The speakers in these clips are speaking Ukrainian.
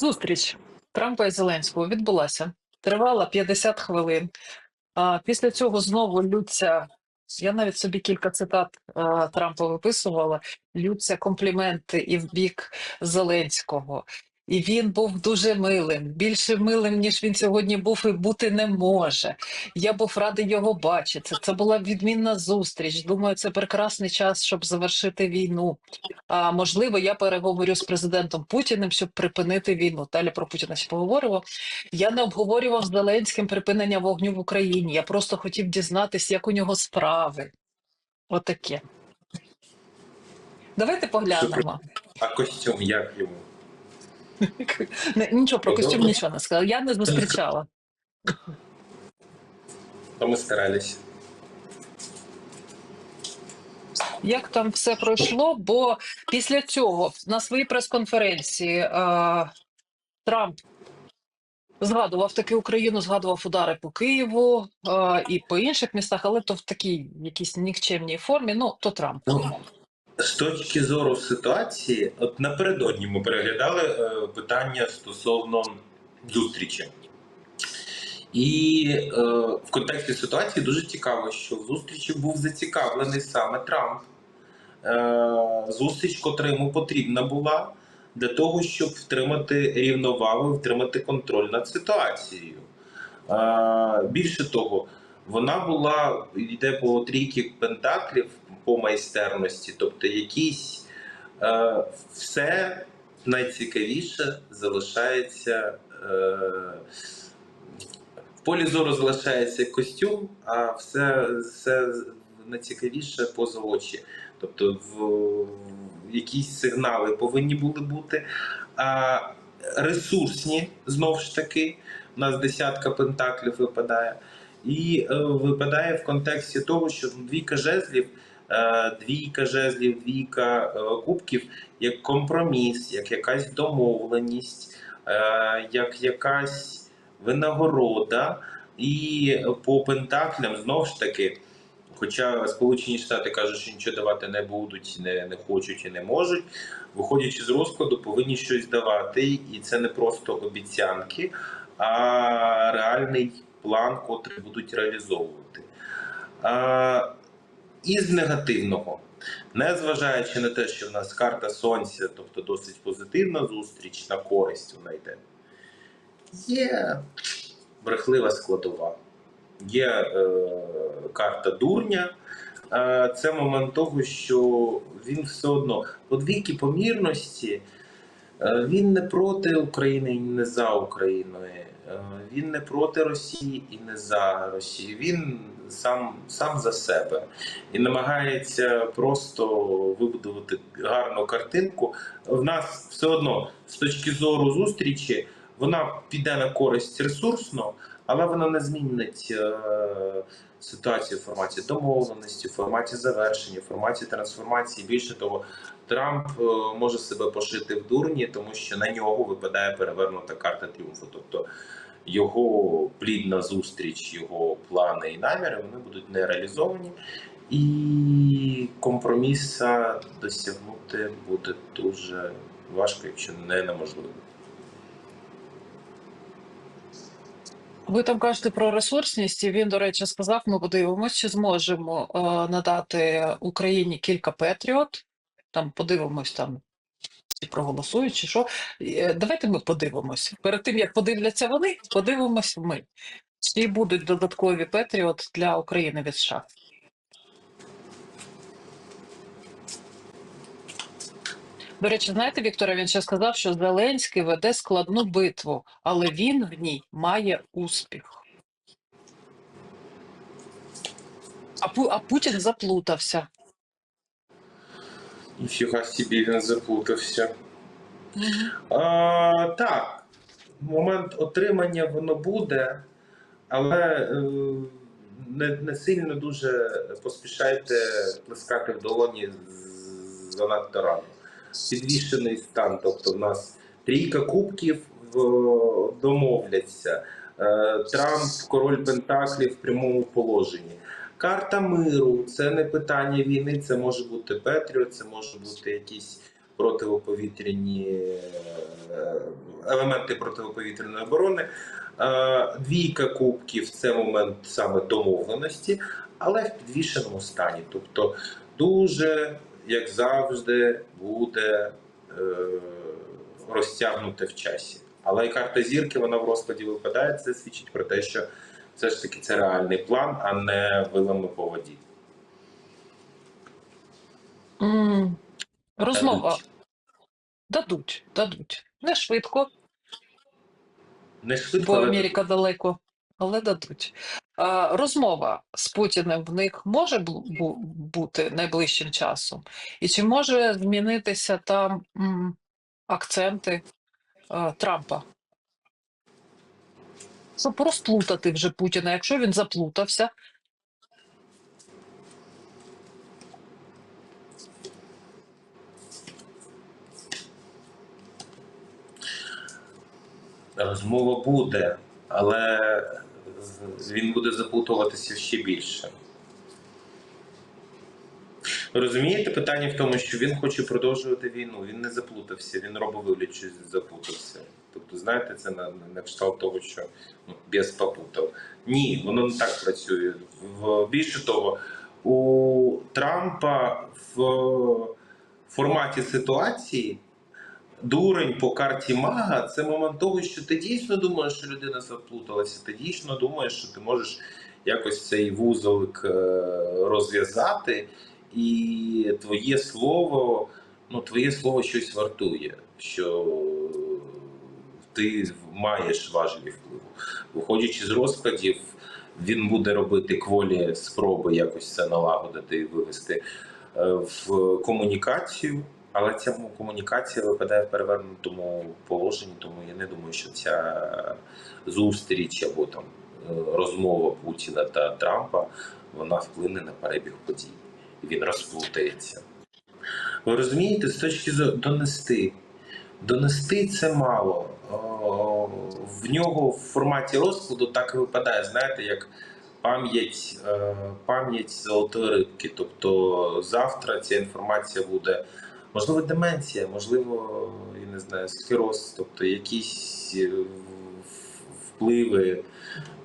Зустріч Трампа і Зеленського відбулася. Тривала 50 хвилин. А після цього знову лються. Я навіть собі кілька цитат а, Трампа виписувала. Лються компліменти і в бік Зеленського. І він був дуже милим, більше милим, ніж він сьогодні був і бути не може. Я був радий його бачити. Це була відмінна зустріч. Думаю, це прекрасний час, щоб завершити війну. А можливо, я переговорю з президентом Путіним, щоб припинити війну. Далі про Путіна ще поговоримо. Я не обговорював з Зеленським припинення вогню в Україні. Я просто хотів дізнатися, як у нього справи. Отаке. Давайте поглянемо. А костюм як йому? Нічого про костюм нічого не сказала. Я не зустрічала. То ми старалися. Як там все пройшло? Бо після цього на своїй прес-конференції е, Трамп згадував таки Україну, згадував удари по Києву е, і по інших містах, але то в такій якійсь нікчемній формі. Ну то Трамп. З точки зору ситуації, от напередодні ми переглядали е, питання стосовно зустрічі. І е, в контексті ситуації дуже цікаво, що в зустрічі був зацікавлений саме Трамп. Е, зустріч, котра йому потрібна була для того, щоб втримати рівновагу, втримати контроль над ситуацією. Е, більше того, вона була йде по трійки пентаклів по майстерності, тобто якісь е, все найцікавіше залишається. Е, в полі зору залишається костюм, а все, все найцікавіше поза очі. Тобто, в, в якісь сигнали повинні були бути. А ресурсні знову ж таки. У нас десятка пентаклів випадає. І е, випадає в контексті того, що двійка жезлів, е, двійка жезлів, двійка е, кубків як компроміс, як якась домовленість, е, як якась винагорода. І по пентаклям знову ж таки. Хоча Сполучені Штати кажуть, що нічого давати не будуть, не, не хочуть і не можуть, виходячи з розкладу, повинні щось давати, і це не просто обіцянки, а реальний план, котрий будуть реалізовувати. А, Із негативного, незважаючи на те, що в нас карта Сонця, тобто досить позитивна зустріч на користь вона йде, є брехлива складова, є е, карта дурня. Е, Це момент того, що він все одно по двійки помірності. Е, Він не проти України і не за Україною. Е, Він не проти Росії і не за Росію. Він сам, сам за себе і намагається просто вибудувати гарну картинку. В нас все одно з точки зору зустрічі вона піде на користь ресурсно, але вона не змінить е, ситуацію в форматі домовленості, в форматі завершення, в форматі трансформації. Більше того, Трамп е, може себе пошити в дурні, тому що на нього випадає перевернута карта тріумфу. Тобто його плідна зустріч, його плани і наміри вони будуть не реалізовані, і компроміса досягнути буде дуже важко, якщо не неможливо. Ви там кажете про ресурсність, і він, до речі, сказав: ми подивимося, чи зможемо е, надати Україні кілька Петріот. Там подивимось там. Чи проголосують, чи що. Е, Давайте ми подивимось. Перед тим як подивляться вони, подивимось ми. Чи будуть додаткові Петріот для України від США? До речі, знаєте, Віктора, він ще сказав, що Зеленський веде складну битву, але він в ній має успіх. А, Пу- а Путін заплутався. Ніфіга собі він заплутався. А, так, момент отримання воно буде, але е, не, не сильно дуже поспішайте плескати в долоні занадто рано. Підвішений стан, тобто в нас трійка кубків домовляться. Е, Трамп, король Пентаклів в прямому положенні. Карта миру це не питання війни, це може бути Петріот, це може бути якісь протиповітряні е, елементи протиповітряної оборони. Е, Двійка кубків це момент саме домовленості, але в підвішеному стані. Тобто, дуже, як завжди, буде е, розтягнуте в часі. Але і карта зірки вона в розкладі випадає. Це свідчить про те, що все ж таки це реальний план, а не вилами по воді. М, Розмова Дадуть. дадуть. Не швидко, Не швидко, бо Америка далеко, але дадуть. А, розмова з Путіним в них може бу- бу- бути найближчим часом? І чи може змінитися там акценти е, Трампа? Щоб розплутати вже Путіна, якщо він заплутався, розмова буде, але він буде заплутуватися ще більше. Розумієте, питання в тому, що він хоче продовжувати війну. Він не заплутався, він робив вигляд, що заплутався. Тобто, знаєте, це на, на кшталт того, що ну, без попутав. Ні, воно не так працює. В, більше того, у Трампа в форматі ситуації дурень по карті мага це момент того, що ти дійсно думаєш, що людина заплуталася. Ти дійсно думаєш, що ти можеш якось цей вузолик е, розв'язати, і твоє слово, ну твоє слово щось вартує, що ти маєш важелі впливу. Виходячи з розкладів, він буде робити кволі спроби якось це налагодити і вивести е, в комунікацію. Але ця комунікація випадає в перевернутому положенні, тому я не думаю, що ця зустріч або там е, розмова Путіна та Трампа вона вплине на перебіг подій. Він розплутається. Ви розумієте, з точки зору донести. Донести це мало. В нього в форматі розкладу так і випадає, знаєте, як пам'ять е, пам'ять золотої рибки. Тобто завтра ця інформація буде. Можливо, деменція, можливо, я не знаю, склероз, тобто якісь е, впливи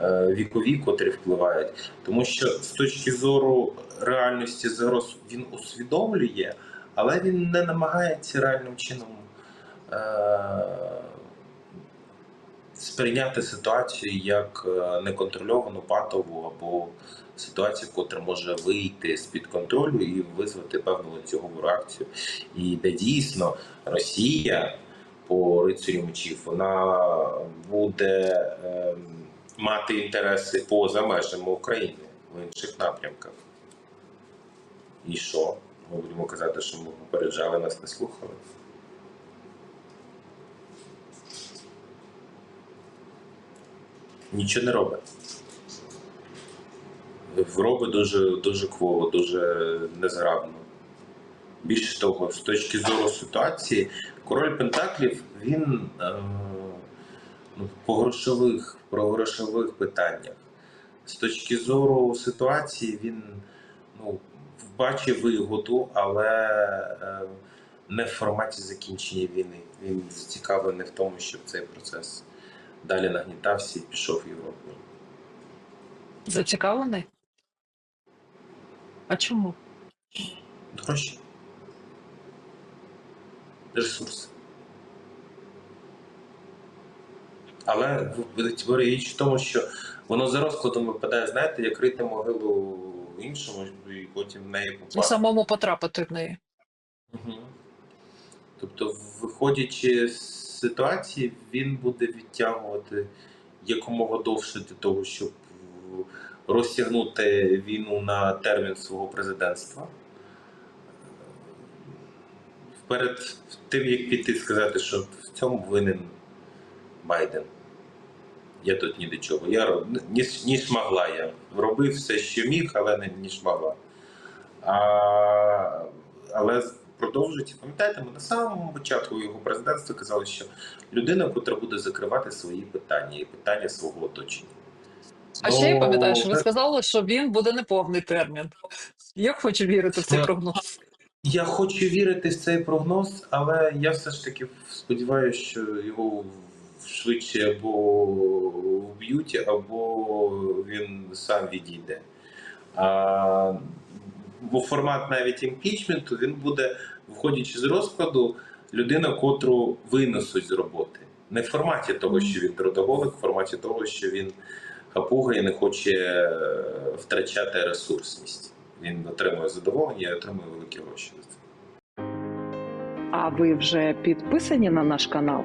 е, вікові, котрі впливають. Тому що з точки зору реальності загроз він усвідомлює, але він не намагається реальним чином е, сприйняти ситуацію як е, неконтрольовану патову або ситуацію, котра може вийти з-під контролю і визвати певну ланцюгову реакцію. І де дійсно Росія по рицарю мечів вона буде ем, мати інтереси поза межами України в інших напрямках. І що? Ми будемо казати, що ми попереджали, нас не слухали. Нічого не робить. Робить дуже, дуже кволо, дуже незграбно. Більше того, з точки зору ситуації, король Пентаклів він е, ну, по грошових, про грошових питаннях. З точки зору ситуації він ну, бачив вигоду, але е, не в форматі закінчення війни. Він зацікавлений в тому, щоб цей процес далі нагнітався і пішов в Європу. зацікавлений? А чому? Гроші. Ресурси. Але річ в тому, що воно за розкладом випадає, знаєте, як рити могилу іншому, і потім в неї І попасти. самому потрапити в неї. Мгм. Тобто, виходячи з ситуації, він буде відтягувати якомога довше для того, щоб розтягнути війну на термін свого президентства. Перед тим, як піти сказати, що в цьому винен Байден. Я тут ні до чого. Я роб- ні, ні шмагла я. Робив все, що міг, але не ні шмагла. А, але продовжують, пам'ятаєте, ми на самому початку його президентства казали, що людина, котра буде закривати свої питання і питання свого оточення. А ще я пам'ятаю, що ви Ну, сказали, що він буде неповний термін. Я хочу вірити в цей Ну, прогноз. Я хочу вірити в цей прогноз, але я все ж таки сподіваюся, що його швидше або вб'ють, або він сам відійде. А, бо формат навіть імпічменту він буде, виходячи з розкладу, людина, котру винесуть з роботи. Не в форматі того, що він трудоголик, в форматі того, що він хапуга і не хоче е, втрачати ресурсність. Він отримує задоволення і отримує великі гроші. А ви вже підписані на наш канал?